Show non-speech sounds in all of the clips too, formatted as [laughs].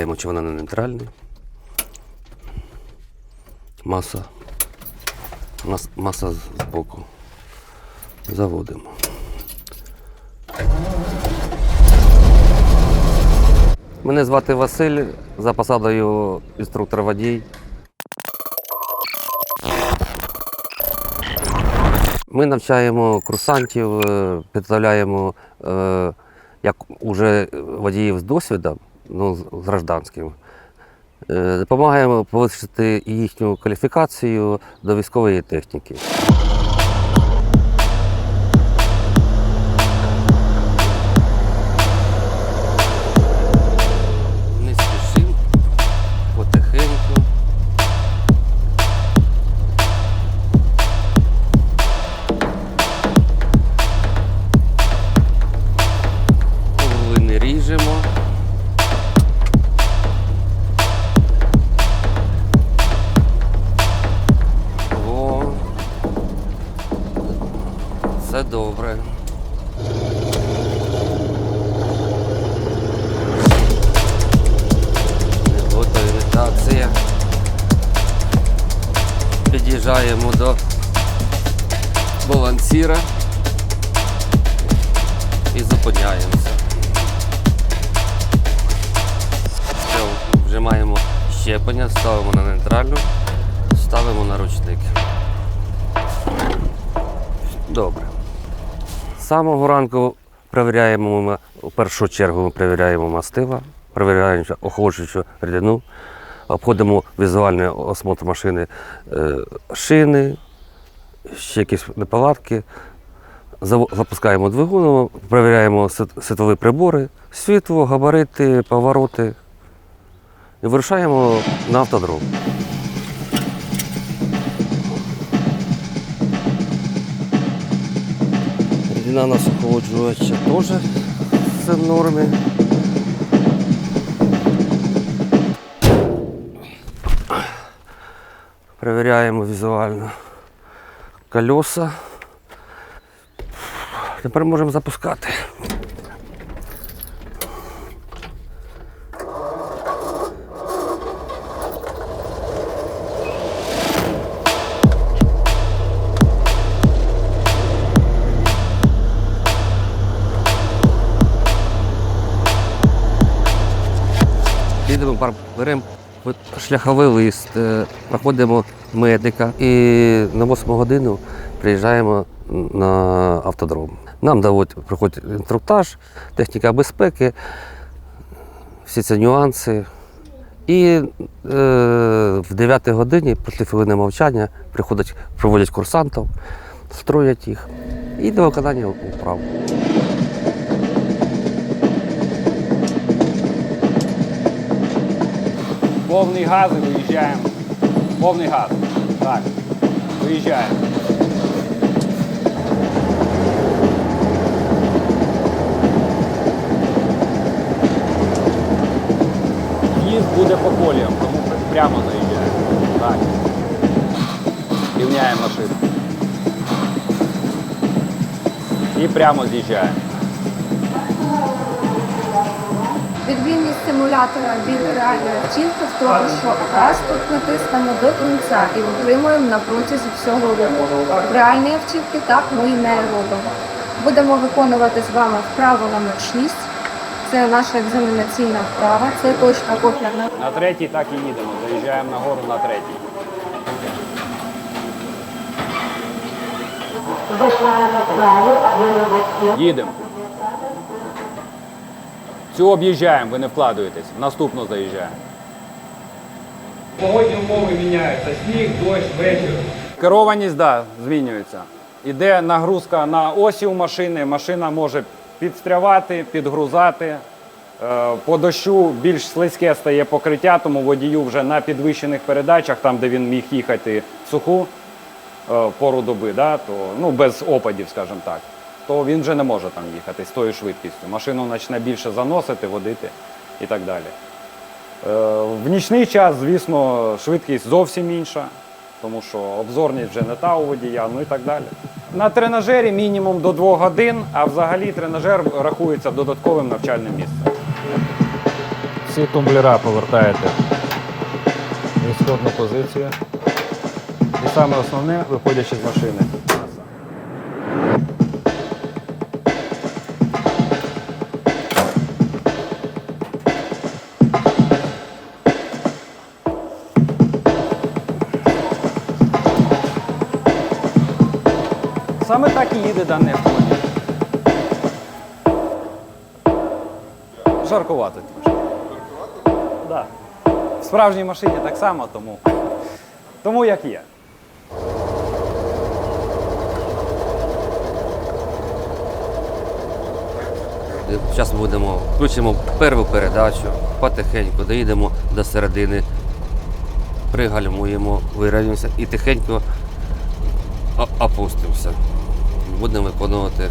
Перевіряємо, чи вона не нейтральна. Маса. Мас, маса з боку. Заводимо. Мене звати Василь, за посадою інструктор водій. Ми навчаємо курсантів, е, підставляємо е, як уже водіїв з досвідом, ну, з- гражданським. Е, Допомагаємо повищити їхню кваліфікацію до військової техніки. Під'їжджаємо до балансіра і зупиняємося. Все, вжимаємо щеплення, ставимо на нейтральну, ставимо на ручник. Добре. З самого ранку перевіряємо ми, у першу чергу ми перевіряємо мастила, перевіряємо охолоджуючу рідину, обходимо візуальний осмотр машини, е, шини, ще якісь неполадки. Запускаємо двигун, перевіряємо світ- світлові прибори, світло, габарити, повороти. І вирушаємо на автодром. Рідина нас теж все в нормі. Перевіряємо візуально колеса. Тепер можемо запускати. Пар- беремо от шляховий лист, е, проходимо медика і на 8 годину приїжджаємо на автодром. Нам дають проходить інструктаж, техніка безпеки, всі ці нюанси. І е, в 9 годині, після хвилини мовчання, приходять, проводять курсантів, строять їх і до виконання управ. Повний газ і виїжджаємо. Повний газ. Так. Виїжджаємо. В'їзд буде по коліям, тому прямо заїжджаємо. Так. Рівняємо машину. І прямо з'їжджаємо. Відмінність симулятора від реальної втілки в тому, що газ тут натиснемо до кінця і утримуємо на протязі всього руху. В реальній автівці так ми не робимо. Будемо виконувати з вами вправу номер 6. Це наша екзаменаційна вправа, це точна копія на На третій так і їдемо. Заїжджаємо нагору на третій. Їдемо. Цю об'їжджаємо, ви не вкладуєтесь. В Наступну заїжджаємо. Погодні умови міняються. Сніг, дощ, вечір. Керованість, да, змінюється. Іде нагрузка на осі у машини, машина може підстрявати, підгрузати. Е, По дощу більш слизьке стає покриття, тому водію вже на підвищених передачах, там де він міг їхати в суху е, пору доби, да, то, ну, без опадів, скажімо так, то він вже не може там їхати з тою швидкістю. Машину почне більше заносити, водити і так далі. Е, В нічний час, звісно, швидкість зовсім інша, тому що обзорність вже не та у водія, ну і так далі. На тренажері мінімум до 2 годин, а взагалі тренажер рахується додатковим навчальним місцем. Всі тумблера повертаєте в ісходну позицію. І саме основне, виходячи з машини. Саме так і їде даний автомобіль. Жаркувато трошки. Да. В справжній машині так само, тому, тому як є. Зараз будемо включимо перву передачу, потихеньку доїдемо до середини, пригальмуємо, вирівнюємося і тихенько опустимося. Будемо виконувати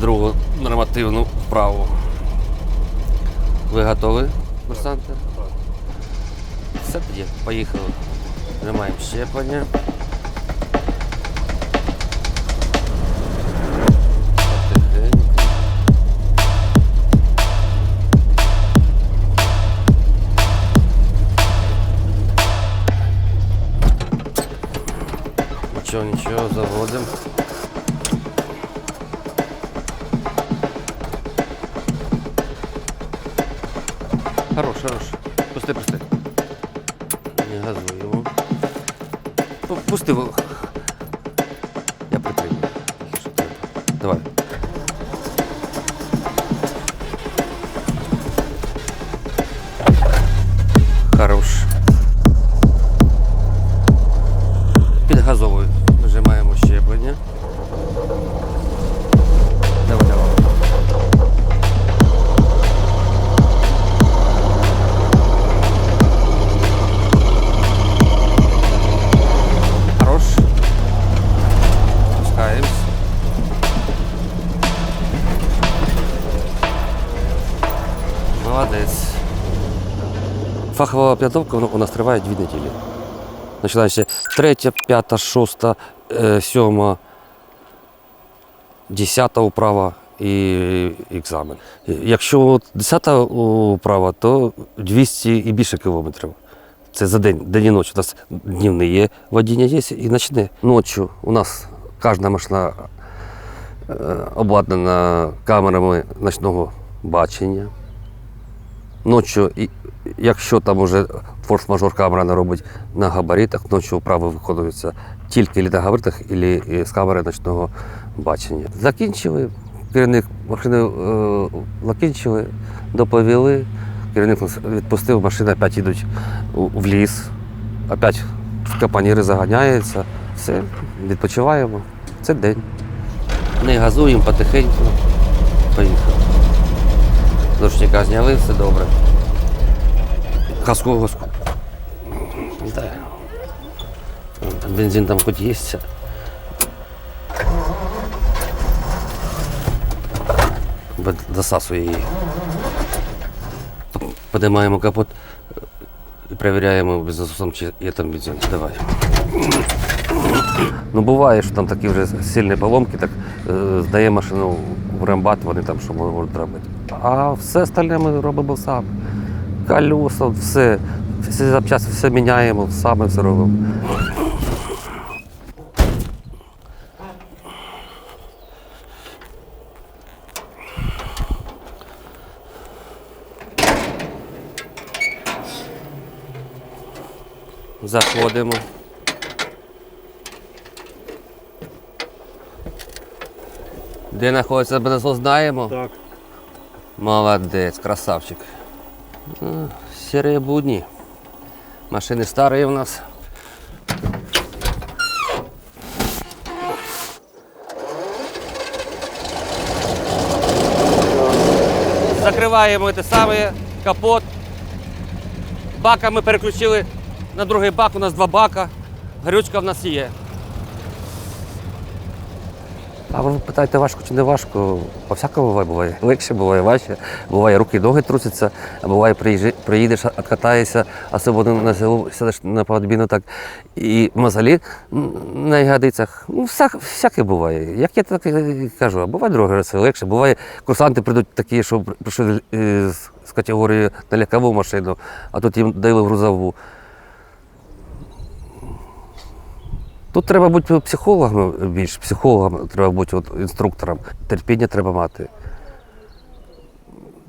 другу нормативну вправу. Ви готові, курсанти? Все тоді, поїхали. Тримаємо щеплення. Нічого, нічого, заводимо. Хорош, хорош. Пусти, пусти. Не газуй его. Пусти. во- Фахова підготовка у нас триває дві неділі. Починається третя, п'ята, шоста, е, сьома, десята управа і екзамен. Якщо от десята управа, то 200 і більше кілометрів. Це за день, день і ніч. У нас днівне є, водіння є і ночне. Ночі у нас кожна машина е, обладнана камерами ночного бачення. Ночі, якщо там уже форс-мажор камера не робить на габаритах, ночі вправи виконуються тільки на габаритах, або з камери ночного бачення. Закінчили, керівник машини е, закінчили, доповіли. Керівник відпустив, машини опять йдуть в ліс, опять капаніри заганяються, все, відпочиваємо. Це день. Не газуємо потихеньку. Поїхали. Дощника зняли, все добре. Газку. Да. Бензин там хоч є. Бо Засасує її. Подимаємо капот і перевіряємо бензососом, чи є там бензин. Давай. Ну буває, що там такі вже сильні поломки, так е, здає машину в рембат, вони там що можуть робити. А все остальне ми робимо самі. Колеса, все, всі запчасти все міняємо, саме все робимо. Заходимо. Де знаходиться бензосос, знаємо? Так. Молодець, красавчик. А, Сірі будні. Машини старі у нас. Закриваємо те саме капот. Бака ми переключили на другий бак, у нас два бака. Горючка в нас є. А ви питаєте, важко чи не важко? По всякому буває, буває легше, буває важче, буває руки і ноги трусяться, а буває приїдеш, откатаєшся, особливо на село сидиш на подбіну так, і мозолі на ягодицях. Ну, всяк, всяке буває. Як я так і кажу, а буває другий раз легше, буває курсанти прийдуть такі, що прийшли е, з категорії на легкову машину, а тут їм дали в грузову. Тут треба бути психологом більш, психологом треба бути от, інструктором. Терпіння треба мати.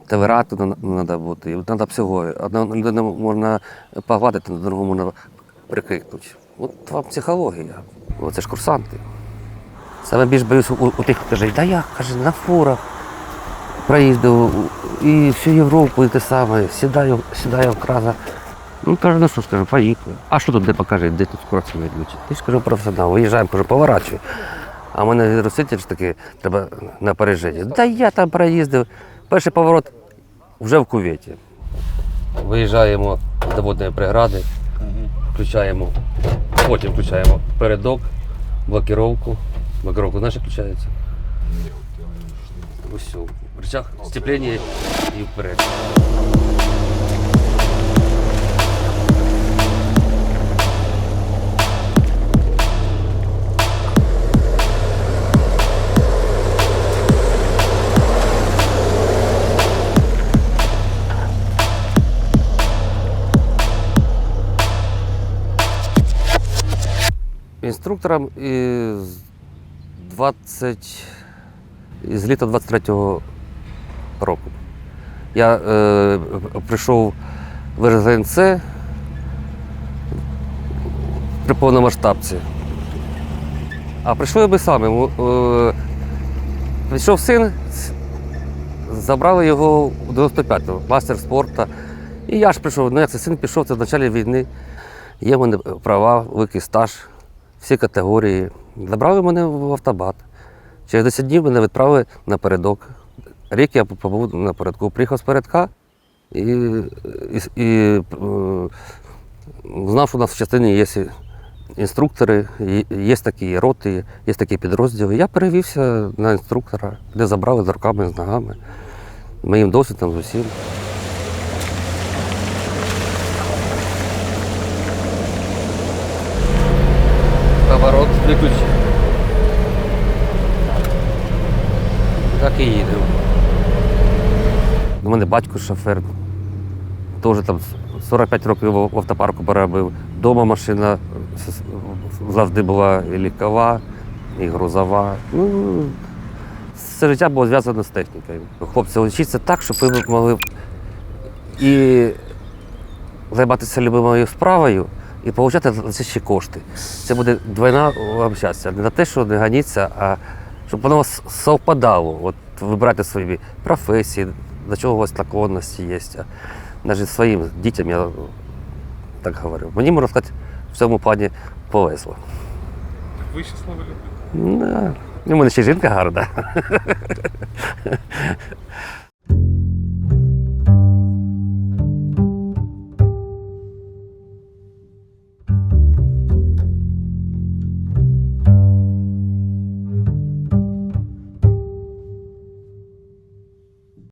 Толерантно треба бути. І Треба психологію. Одна людина можна погладити, на другу можна прикрикнути. От вам психологія. Оце ж курсанти. Саме більш боюсь у, у тих, хто каже, да я каже, на фурах проїздив і всю Європу і те саме, сідаю, сідаю в крана. Ну, каже, ну що скажу, поїхали. А що тут де покаже, де тут скорості відлючить? Ти ж кажу, професіонал, виїжджаємо, кажу, поворачуй. А в мене роситель ж таки, треба на пережиття. Да я там проїздив. Перший поворот вже в куветі. Виїжджаємо з доводної прегради, включаємо, потім включаємо передок, блокировку. Блокировку знаєш, як включається? Ось все. Рычаг сцеплення і вперед. Інструктором із 20 з літа 23-го року. Я е, прийшов в РЗНЦ при повномасштабці. А прийшли ми самі. Е, прийшов син, забрали його у 95-му, мастер спорту. І я ж прийшов, ну як це син пішов, це в початку війни. Є в мене права, великий стаж, всі категорії. Забрали мене в автобат. Через 10 днів мене відправили на передок. Рік я побув на передку. Приїхав з передка і, і, і е, знав, що у нас в частині є інструктори, є- такі роти, є такі підрозділи. Я перевівся на інструктора, де забрали з руками, з ногами, моїм досвідом з усім. Поворот. Так і їдемо. У мене батько шофер. Теж там 45 років в автопарку переробив. Дома машина завжди була і лікова, і грузова. Ну, все життя було зв'язано з технікою. Хлопці, вчіться так, щоб ви могли і займатися любимою справою і отримати за ще кошти. Це буде двойна вам щастя. Не на те, що не ганіться, а щоб воно вас совпадало. От вибирати свої професії, до чого у вас наклонності є. Навіть своїм дітям я так говорю. Мені можна сказати, в цьому плані повезло. Ви щасливі люди. У мене ще жінка гарна. [laughs]